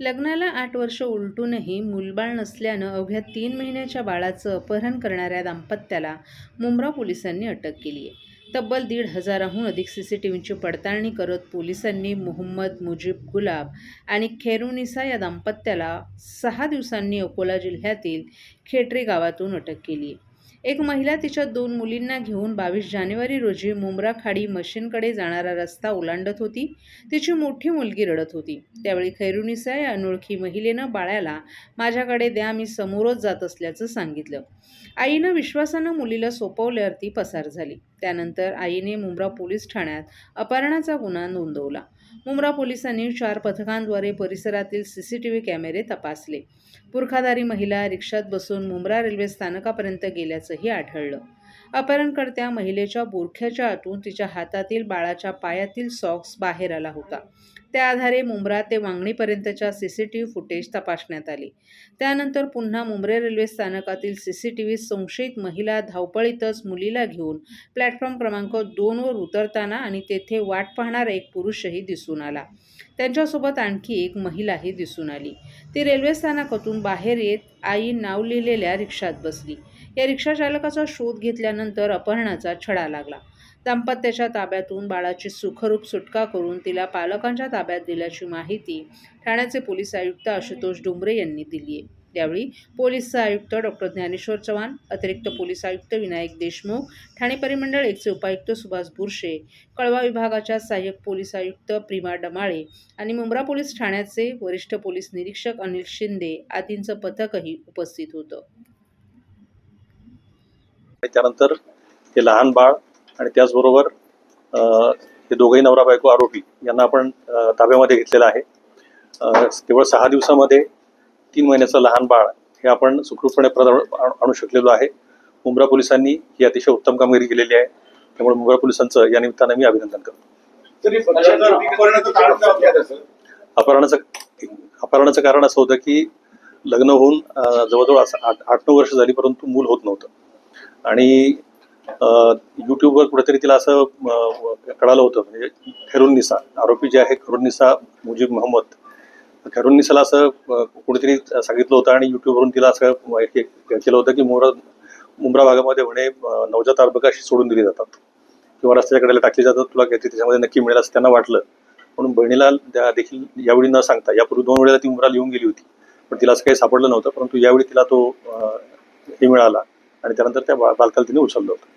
लग्नाला आठ वर्ष उलटूनही मूलबाळ नसल्यानं अवघ्या तीन महिन्याच्या बाळाचं अपहरण करणाऱ्या दाम्पत्याला मुंब्रा पोलिसांनी अटक केली आहे. तब्बल दीड हजाराहून अधिक सी सी टी व्हीची पडताळणी करत पोलिसांनी मोहम्मद मुजीब गुलाब आणि खेरुनिसा या दाम्पत्याला सहा दिवसांनी अकोला जिल्ह्यातील खेटरे गावातून अटक केली आहे. एक महिला तिच्या दोन मुलींना घेऊन बावीस जानेवारी रोजी मुंब्रा खाडी मशीनकडे जाणारा रस्ता ओलांडत होती. तिची मोठी मुलगी रडत होती. त्यावेळी खैरुनिसा या अनोळखी महिलेनं बाळाला माझ्याकडे द्या मी समोरच जात असल्याचं सांगितलं. आईनं विश्वासानं मुलीला सोपवल्यावर ती पसार झाली. त्यानंतर आईने मुंब्रा पोलीस ठाण्यात अपहरणाचा गुन्हा नोंदवला. मुंब्रा पोलिसांनी चार पथकांद्वारे परिसरातील सी सी टी व्ही कॅमेरे तपासले. पुरखादारी महिला रिक्षात बसून मुंब्रा रेल्वे स्थानकापर्यंत गेल्याचंही आढळलं. अपहरणकर्त्या महिलेच्या बोरख्याच्या आतून तिच्या हातातील बाळाच्या पायातील सॉक्स बाहेर आला होता. त्या आधारे मुंब्रा ते वांगणीपर्यंतच्या C C T V footage तपासण्यात आली. त्यानंतर पुन्हा मुंब्रे रेल्वे स्थानकातील सी सी टी व्ही संशयित महिला धावपळीतच मुलीला घेऊन प्लॅटफॉर्म क्रमांक दोनवर उतरताना आणि तेथे वाट पाहणारा एक पुरुषही दिसून आला. त्यांच्यासोबत आणखी एक महिलाही दिसून आली. ती रेल्वे स्थानकातून बाहेर येत आई नाव लिहिलेल्या रिक्षात बसली. या रिक्षाचालकाचा शोध घेतल्यानंतर अपहरणाचा छडा लागला. दाम्पत्याच्या ताब्यातून बाळाची सुखरूप सुटका करून तिला पालकांच्या ताब्यात दिल्याची माहिती ठाण्याचे पोलीस आयुक्त आशुतोष डुंबरे यांनी दिली आहे यावेळी पोलीस आयुक्त डॉक्टर ज्ञानेश्वर चव्हाण अतिरिक्त पोलीस आयुक्त विनायक देशमुख ठाणे परिमंडळ एकचे उपायुक्त सुभाष बुरशे कळवा विभागाच्या सहाय्यक पोलीस आयुक्त प्रिमा डमाळे आणि मुंब्रा पोलीस ठाण्याचे वरिष्ठ पोलीस निरीक्षक अनिल शिंदे आदींचं पथकही उपस्थित होतं. त्यानंतर हे लहान बाळ आणि त्याचबरोबर हे दोघंही नवरा बायको आरोपी यांना आपण ताब्यामध्ये घेतलेलं आहे. केवळ सहा दिवसामध्ये तीन महिन्याचं लहान बाळ हे आपण सुखरूपपणे आणू आणू शकलेलो आहे. मुंब्रा पोलिसांनी ही अतिशय उत्तम कामगिरी केलेली आहे. त्यामुळे मुंब्रा पोलिसांचं या निमित्तानं मी अभिनंदन करतो. अपहरणाचं? अपहरणाचं कारण असं होतं की लग्न होऊन जवळजवळ आठ नऊ वर्ष झाली परंतु मूल होत नव्हतं. आणि युट्यूबवर कुठेतरी तिला असं कळालं होतं म्हणजे खैरुन्निसा आरोपी जे आहे खैरुन्निसा मुजीब मोहम्मद. खैरुन्निसाला असं कुणीतरी सांगितलं होतं आणि युट्यूबवरून तिला असं हे केलं होतं की मोर मुंब्रा भागामध्ये म्हणे नवजात अर्भकाशी सोडून दिली जातात. किंवा रस्त्याच्या कडेला टाकली जातात तुला काहीतरी त्याच्यामध्ये नक्की मिळेल असं त्यांना वाटलं. म्हणून बहिणीला त्या देखील यावेळी न सांगता यापूर्वी दोन वेळेला ती मुंब्रा लिहून गेली होती. पण तिला असं काही सापडलं नव्हतं परंतु यावेळी तिला तो हे मिळाला. आणि त्यानंतर त्या बा- बालकाला तिने उचललं होतं.